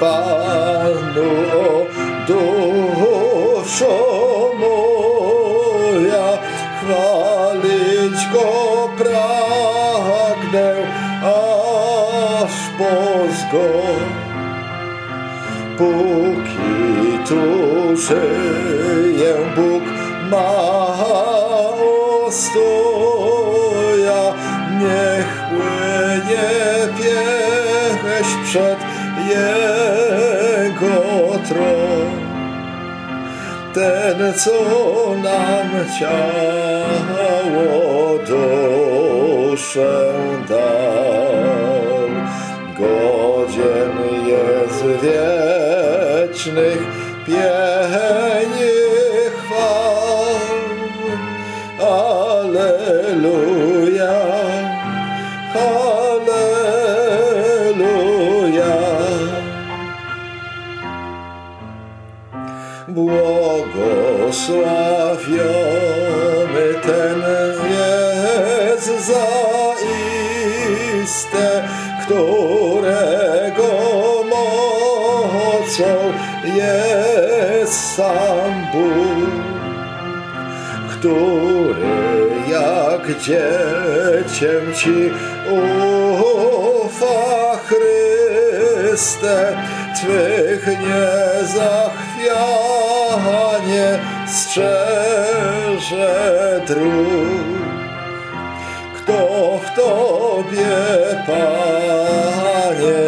Panu, duszo moja, chwalić Go pragnę, aż po zgon. Póki tu żyję, Bóg ma ostoja, niech płynie pieśń przed Jego tron. Ten, co nam ciało, duszę dał, godzien jest wiecznych pieni chwał. Alleluja, Błogosławiony ten jest zaiste, którego mocą jest sam Bóg, który jak dziecię ci ufa Chryste, Twych niezachwianie strzeże dróg. Kto w Tobie, Panie,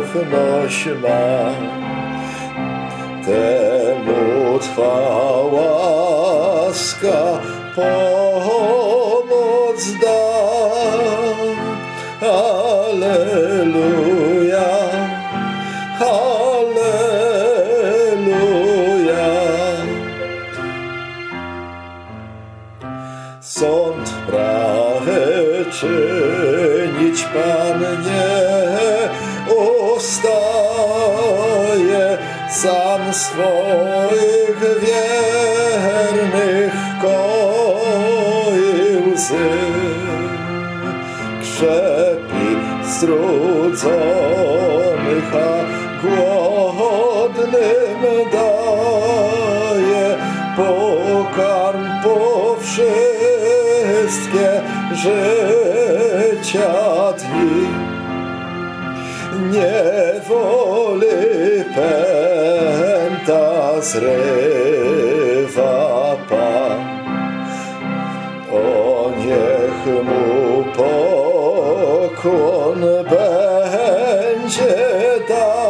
ufność ma, temu Twa łaska pomoc da. Sąd prawy czynić Pan nie ustaje, sam swoich wiernych koi łzy. Krzepi strudzonych, a głodnym daje życia dni. Niewoli pęta zrywa Pan, o niech mu pokłon będzie dał.